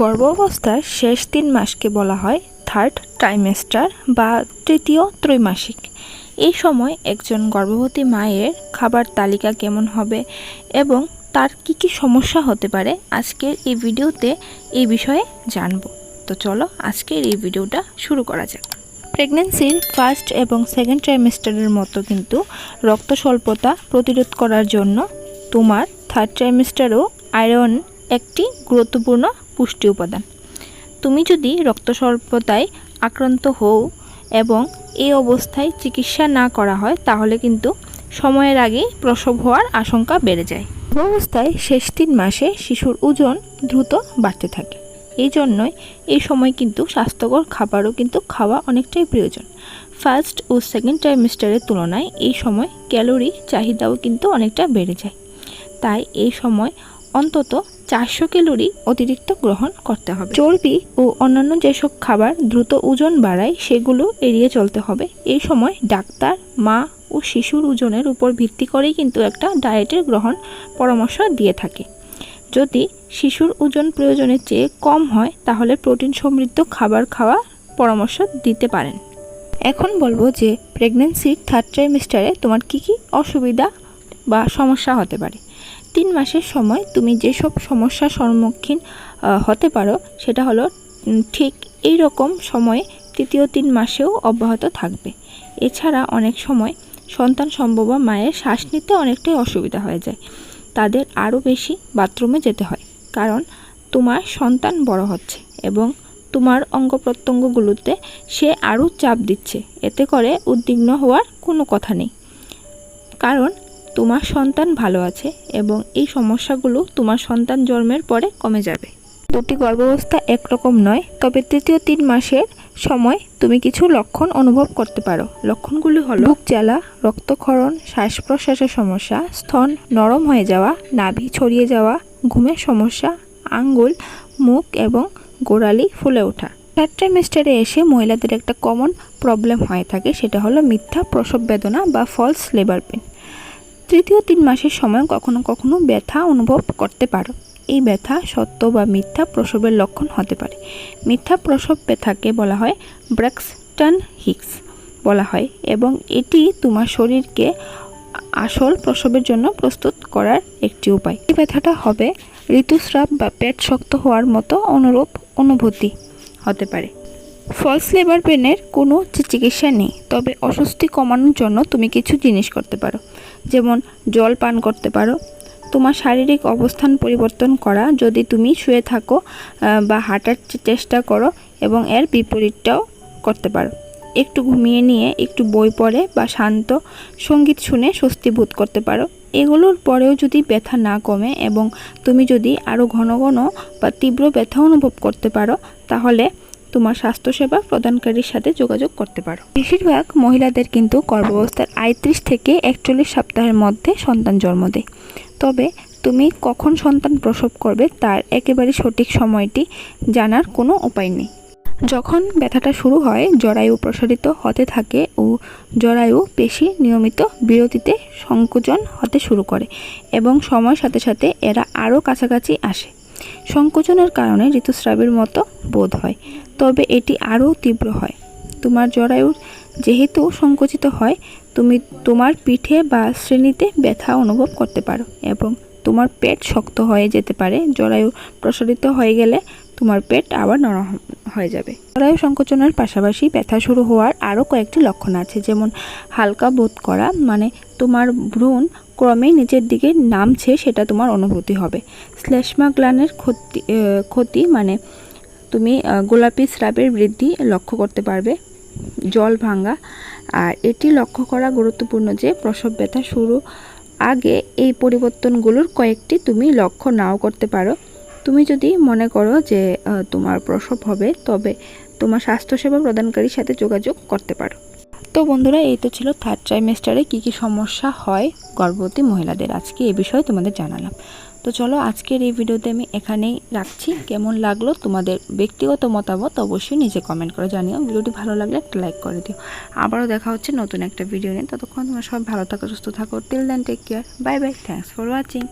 গর্ভাবস্থার শেষ তিন মাসকে বলা হয় থার্ড ট্রাইমেস্টার বা তৃতীয় ত্রৈমাসিক। এই সময় একজন গর্ভবতী মায়ের খাবার তালিকা কেমন হবে এবং তার কি কি সমস্যা হতে পারে আজকের এই ভিডিওতে এই বিষয়ে জানব। তো চলো আজকের এই ভিডিওটা শুরু করা যাক। প্রেগনেন্সির ফার্স্ট এবং সেকেন্ড ট্রাইমেস্টারের মতো কিন্তু রক্ত স্বল্পতা প্রতিরোধ করার জন্য তোমার থার্ড ট্রাইমেস্টারও আয়রন একটি গুরুত্বপূর্ণ পুষ্টি উপাদান। তুমি যদি রক্ত স্বল্পতায় আক্রান্ত হও এবং এই অবস্থায় চিকিৎসা না করা হয়, তাহলে কিন্তু সময়ের আগেই প্রসব হওয়ার আশঙ্কা বেড়ে যায়। অবস্থায় শেষ তিন মাসে শিশুর ওজন দ্রুত বাড়তে থাকে। এই জন্যই এই সময় কিন্তু স্বাস্থ্যকর খাবারও কিন্তু খাওয়া অনেকটাই প্রয়োজন। ফার্স্ট ও সেকেন্ড ট্রাইমেস্টারের তুলনায় এই সময় ক্যালোরি চাহিদাও কিন্তু অনেকটা বেড়ে যায়। তাই এই সময় অন্তত চারশো ক্যালোরি অতিরিক্ত গ্রহণ করতে হবে। চর্বি ও অন্যান্য যেসব খাবার দ্রুত ওজন বাড়ায়, সেগুলো এড়িয়ে চলতে হবে। এই সময় ডাক্তার, মা ও শিশুর ওজনের উপর ভিত্তি করেই কিন্তু একটা ডায়েটের গ্রহণ পরামর্শ দিয়ে থাকে। যদি শিশুর ওজন প্রয়োজনের চেয়ে কম হয়, তাহলে প্রোটিন সমৃদ্ধ খাবার খাওয়া পরামর্শ দিতে পারেন। এখন বলব যে প্রেগনেন্সির থার্ড ট্রাইমেস্টারে তোমার কি কি অসুবিধা বা সমস্যা হতে পারে। তিন মাসের সময় তুমি যেসব সমস্যার সম্মুখীন হতে পারো, সেটা হলো ঠিক এই রকম সময়ে তৃতীয় তিন মাসেও অব্যাহত থাকবে। এছাড়া অনেক সময় সন্তান সম্ভব মায়ের শ্বাস নিতে অনেকটাই অসুবিধা হয়ে যায়। তাদের আরও বেশি বাথরুমে যেতে হয়, কারণ তোমার সন্তান বড় হচ্ছে এবং তোমার অঙ্গ প্রত্যঙ্গগুলোতে সে আরও চাপ দিচ্ছে। এতে করে উদ্বিগ্ন হওয়ার কোনো কথা নেই। কারণ তোমার সন্তান ভালো আছে এবং এই সমস্যাগুলো তোমার সন্তান জন্মের পরে কমে যাবে। দুটি গর্ভাবস্থা একরকম নয়, তবে তৃতীয় তিন মাসের সময় তুমি কিছু লক্ষণ অনুভব করতে পারো। লক্ষণগুলি হলো বুক জ্বালা, রক্তক্ষরণ শ্বাস প্রশ্বাসের সমস্যা, স্তন নরম হয়ে যাওয়া, নাভি ছড়িয়ে যাওয়া, ঘুমের সমস্যা, আঙ্গুল, মুখ এবং গোড়ালি ফুলে ওঠা। থার্ড ট্রাইমেস্টারে এসে মহিলাদের একটা কমন প্রবলেম হয়ে থাকে, সেটা হলো মিথ্যা প্রসব বেদনা বা ফলস লেবার পেন তৃতীয় তিন মাসের সময় কখনো কখনো ব্যথা অনুভব করতে পারো। এই ব্যথা সত্য বা মিথ্যা প্রসবের লক্ষণ হতে পারে। মিথ্যা প্রসব ব্যথাকে বলা হয় ব্র্যাক্সটন হিক্স বলা হয় এবং এটি তোমার শরীরকে আসল প্রসবের জন্য প্রস্তুত করার একটি উপায়। এই ব্যথাটা হবে ঋতুস্রাব বা পেট শক্ত হওয়ার মতো অনুরূপ অনুভূতি হতে পারে। ফলস লেবার পেনের কোনো চিকিৎসা নেই, তবে অস্বস্তি কমানোর জন্য তুমি কিছু জিনিস করতে পারো। যেমন জল পান করতে পারো। তোমার শারীরিক অবস্থান পরিবর্তন করা, যদি তুমি শুয়ে থাকো বা হাঁটার চেষ্টা করো এবং এর বিপরীতটাও করতে পারো। একটু ঘুমিয়ে নিয়ে একটু বই পড়ে বা শান্ত সংগীত শুনে স্বস্তি বোধ করতে পারো। এগুলোর পরেও যদি ব্যথা না কমে এবং তুমি যদি আরও ঘন ঘন বা তীব্র ব্যথা অনুভব করতে পারো, তাহলে তোমার স্বাস্থ্যসেবা প্রদানকারীর সাথে যোগাযোগ করতে পারো। বেশিরভাগ মহিলাদের কিন্তু গর্ভাবস্থার আয়ত্রিশ থেকে একচল্লিশ সপ্তাহের মধ্যে সন্তান জন্ম দেয়। তবে তুমি কখন সন্তান প্রসব করবে তার একেবারে সঠিক সময়টি জানার কোনো উপায় নেই। যখন ব্যথাটা শুরু হয়, জরায়ু প্রসারিত হতে থাকে ও জরায়ু পেশি নিয়মিত বিরতিতে সংকোচন হতে শুরু করে এবং সময়ের সাথে সাথে এরা আরও কাছাকাছি আসে। সংকোচনের কারণে ঋতুস্রাবের মতো বোধ হয়, তবে এটি আরও তীব্র হয়। তোমার জরায়ুর যেহেতু সংকুচিত হয়, তুমি তোমার পিঠে বা শ্রেণীতে ব্যথা অনুভব করতে পারো এবং তোমার পেট শক্ত হয়ে যেতে পারে। জরায়ু প্রসারিত হয়ে গেলে তোমার পেট আবার নরম হয়ে যাবে। জরায়ু সংকোচনের পাশাপাশি ব্যথা শুরু হওয়ার আরও কয়েকটি লক্ষণ আছে, যেমন হালকা বোধ করা মানে তোমার ভ্রূণ ক্রমে নিচের দিকে নামছে, সেটা তোমার অনুভূতি হবে। শ্লেষ্মা গ্লানের ক্ষতি ক্ষতি মানে তুমি গোলাপি স্রাবের বৃদ্ধি লক্ষ্য করতে পারবে। জল ভাঙ্গা, আর এটি লক্ষ্য করা গুরুত্বপূর্ণ যে প্রসব ব্যথা শুরু আগে এই পরিবর্তনগুলোর কয়েকটি তুমি লক্ষ্য নাও করতে পারো। তুমি যদি মনে করো যে তোমার প্রসব হবে, তবে তোমার স্বাস্থ্যসেবা প্রদানকারীর সাথে যোগাযোগ করতে পারো। তো বন্ধুরা, এই তো ছিল থার্ড ট্রাইমেস্টারে কী কী সমস্যা হয় গর্ভবতী মহিলাদের। আজকে এ বিষয়ে তোমাদের জানালাম। তো চলো, আজকের এই ভিডিওতে আমি এখানেই রাখছি। কেমন লাগল তোমাদের ব্যক্তিগত মতামত অবশ্যই নিজে কমেন্ট করে জানিও। ভিডিওটি ভালো লাগলে একটা লাইক করে দিও। আবারও দেখা হচ্ছে নতুন একটা ভিডিও নিয়ে। ততক্ষণ তোমার সব ভালো থাকো, সুস্থ থাকো। Till then take care bye bye thanks for watching